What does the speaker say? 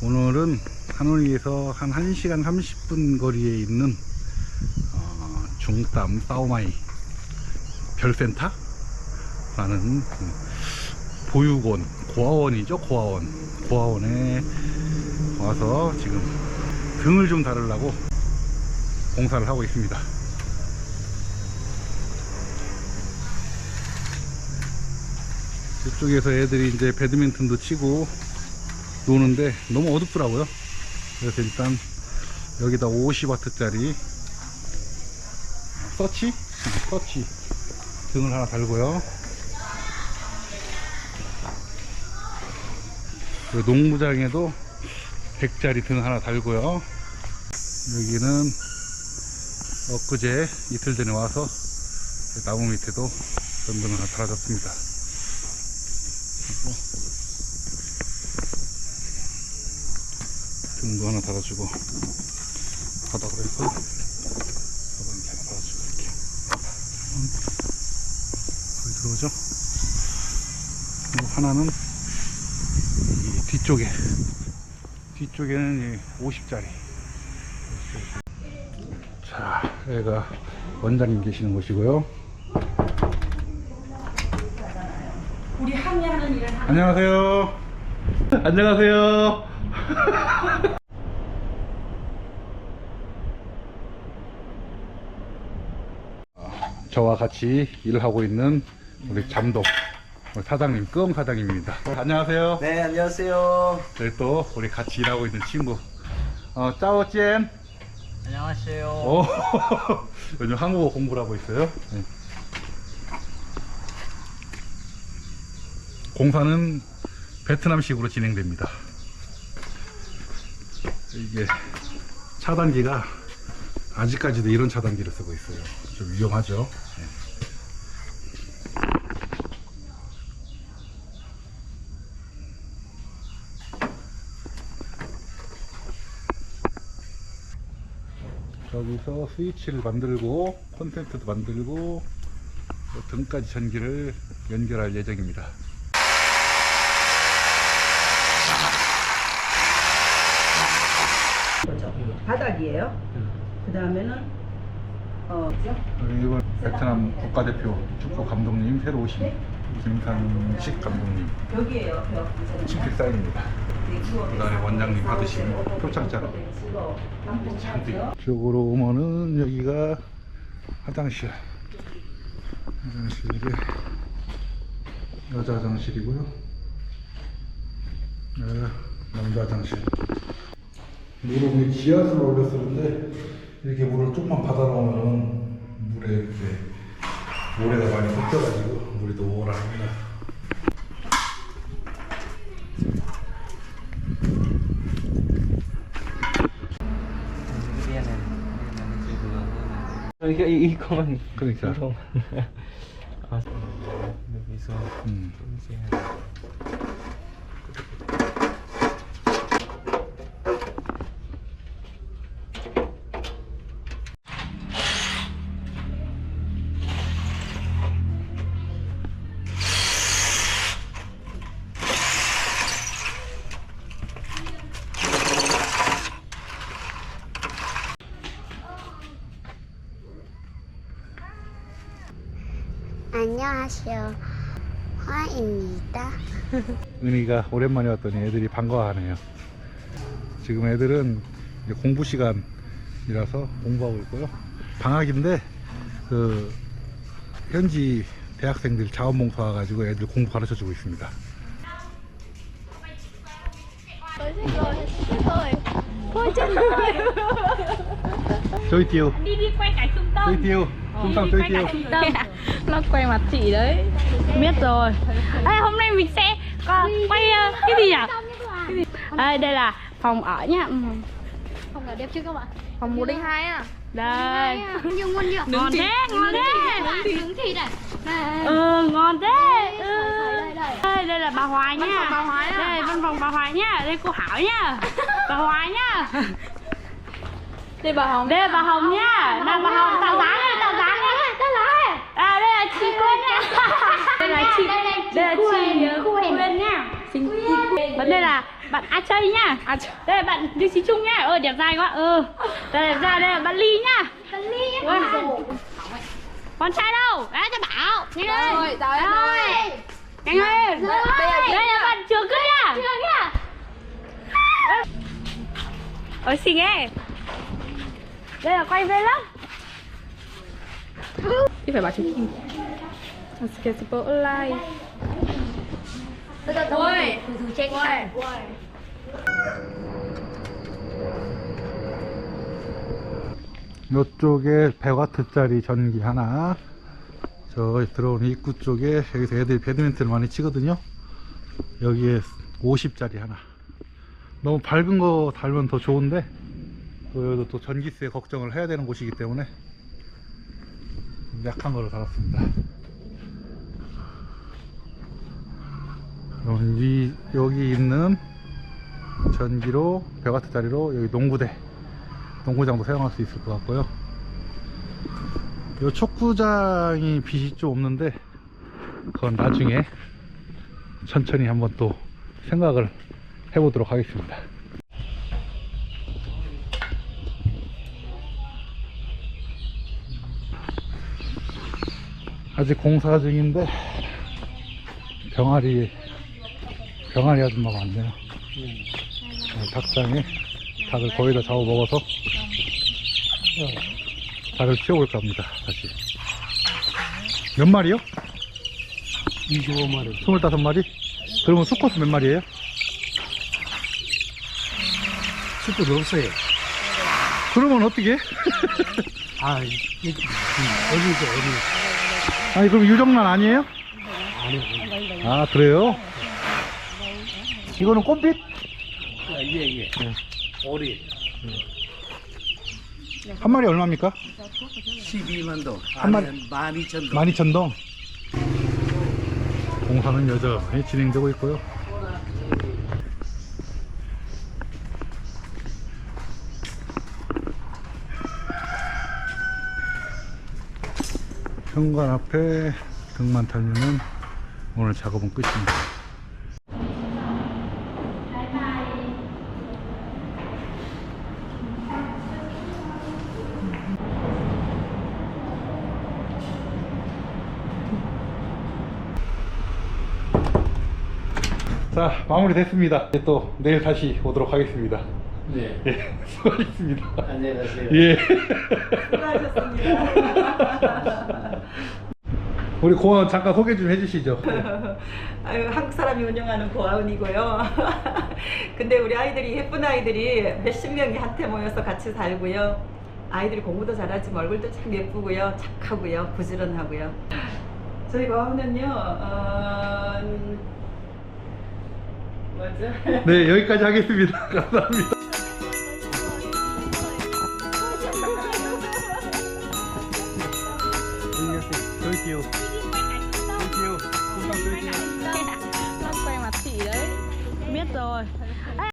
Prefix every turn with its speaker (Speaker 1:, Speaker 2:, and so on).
Speaker 1: 오늘은 하노이에서 한 1시간 30분 거리에 있는 어, 중땀 사오마이 별센터? 라는 그 보육원, 고아원이죠, 고아원. 고아원에 와서 지금 등을 좀 다루려고 공사를 하고 있습니다. 이쪽에서 애들이 이제 배드민턴도 치고 노는데 너무 어둡더라고요. 그래서 일단 여기다 50와트짜리 서치? 서치 등을 하나 달고요. 그리고 농구장에도 100짜리 등 하나 달고요. 여기는 엊그제 이틀 전에 와서 나무 밑에도 전등을 하나 달아줬습니다. 그리고 등도 하나 달아주고 바닥으로 해서 바닥 이렇게 하나 달아주고 이렇게. 음. 거기 들어오죠? 그리고 하나는 이 뒤쪽에 뒤쪽에는 50짜리. 자 여기가 원장님 계시는 곳이고요.
Speaker 2: 우리 항의하는 일을 하는
Speaker 1: 안녕하세요. 안녕하세요 저와 같이 일을 하고 있는 우리 잠독 우리 사장님 끄엄 사장님입니다. 안녕하세요.
Speaker 3: 네, 안녕하세요.
Speaker 1: 저희 또 우리 같이 일하고 있는 친구. 어 짜오찌엔
Speaker 3: 안녕하세요.
Speaker 1: 오, 요즘 한국어 공부를 하고 있어요? 네. 공사는 베트남식으로 진행됩니다. 이게 차단기가 아직까지도 이런 차단기를 쓰고 있어요 좀 위험하죠 네. 여기서 스위치를 만들고 콘센트도 만들고 또 등까지 전기를 연결할 예정입니다.
Speaker 2: 바닥이에요. 그 다음에는 어?
Speaker 1: 이번 베트남 국가대표 축구 감독님 새로 오신 김상식 감독님.
Speaker 2: 여기에요.
Speaker 1: 친필 사인입니다. 그다음에 원장님 받으신 표창장 잔뜩 이쪽으로 오면은 여기가 화장실. 화장실이 여자 화장실이고요. 네, 남자 화장실. 우리 지하수로 올렸었는데 이렇게 물을 조금만 받아놓으면 물에 이렇게 모래가 많이 섞여가지고 물이 노랗습니다
Speaker 3: 이거 이거만
Speaker 1: 그러니까
Speaker 3: 이거. 아, 여기서
Speaker 1: 음.
Speaker 3: 이
Speaker 4: 안녕하세요. 화입니다.
Speaker 1: 은희가 오랜만에 왔더니 애들이 반가워하네요. 지금 애들은 이제 공부 시간이라서 공부하고 있고요. 방학인데 그 현지 대학생들 자원봉사 와가지고 애들 공부 가르쳐 주고 있습니다.
Speaker 5: Tâm
Speaker 1: Chơi tiêu Trung tâm chơi
Speaker 5: quay nó quay mặt chị đấy. Biết rồi. Ê, hôm nay mình sẽ có quay ờ, cái gì nhỉ Ê, đây là phòng ở nhá Ừ,
Speaker 4: Không là đẹp chưa các bạn?
Speaker 5: phòng một đến hai à đây.
Speaker 4: Nhiều ngon nhiều.
Speaker 5: ngon thế ngon thế
Speaker 4: Nướng thịt. Này.
Speaker 5: Ừ ngon thế. Ừ.
Speaker 4: Đây, đây.
Speaker 5: đây đây. Là bà Hoài nha.
Speaker 4: phòng bà Hoài à?
Speaker 5: đây văn phòng bà Hoài nhá đây cô Hảo nhá bà Hoài nhá đây bà Hồng. Đây bà Hồng nhá nào bà Hồng tạo dáng à đây là chị Quyên nha đây là chị đây là chị
Speaker 4: Quyên.
Speaker 5: Quyên nha Xin Vấn đề đây là bạn A chơi nha đây là bạn đi xí chung nha. Ơ đẹp dài quá. Ừ đây là à, ra đây là bạn Ly nha
Speaker 4: Bạn Ly
Speaker 5: con trai đâu? Đấy cho bảo nhanh lên
Speaker 4: Rồi, rồi, rồi.
Speaker 5: nhanh lên đây là bạn trường cất nha
Speaker 4: Trường nhá
Speaker 5: ôi xinh ấy đây là quay về online
Speaker 4: Từ từ từ. Từ từ check.
Speaker 1: 이쪽에 100W짜리 전기 하나. 저 들어오는 입구 쪽에 여기서 애들이 배드민턴을 많이 치거든요. 여기에 50짜리 하나. 너무 밝은 거 달면 더 좋은데 또 여기도 또 전기세 걱정을 해야 되는 곳이기 때문에 약한 거를 달았습니다 그럼 이 여기 있는 전기로 100W짜리로 여기 농구대 농구장도 사용할 수 있을 것 같고요. 이 촉구장이 빛이 좀 없는데 그건 나중에 천천히 한번 또 생각을 해보도록 하겠습니다. 아직 공사 중인데 병아리 병아리 아줌마가 왔네요. 네, 닭장에 닭을 거의 다 잡아먹어서 어, 닭을 키워볼까 합니다 다시 몇 마리요? 25마리 25마리? 그러면 수컷은 몇 마리예요?
Speaker 6: 수도 없어요.
Speaker 1: 그러면 어떻게?
Speaker 6: 아, 어리죠, 어리.
Speaker 1: 아니 그럼 유정란 아니에요?
Speaker 6: 아니,
Speaker 1: 아 그래요? 이거는 꽃빛?
Speaker 6: 아, 예, 예. 어리.
Speaker 1: 한 마리 얼마입니까?
Speaker 6: 12만 동.
Speaker 1: 한 마리-
Speaker 6: 아니면 12,000동.
Speaker 1: 12,000동 공사는 여전히 진행되고 있고요 현관 앞에 등만 달리는 오늘 작업은 끝입니다. 자 마무리 됐습니다. 이제 또 내일 다시 오도록 하겠습니다
Speaker 6: 네.
Speaker 1: 예 수고하셨습니다
Speaker 6: 안녕히 가세요.
Speaker 1: 예
Speaker 2: 수고하셨습니다.
Speaker 1: 우리 고원 잠깐 소개 좀 해주시죠
Speaker 2: 아유, 한국 사람이 운영하는 고아원이고요. 근데 우리 아이들이 예쁜 아이들이 몇십 명이 한테 모여서 같이 살고요. 아이들이 공부도 잘하지만 얼굴도 참 예쁘고요. 착하고요. 부지런하고요. 저희 고아원은요, 어, 뭐죠?
Speaker 1: 네 여기까지 하겠습니다 감사합니다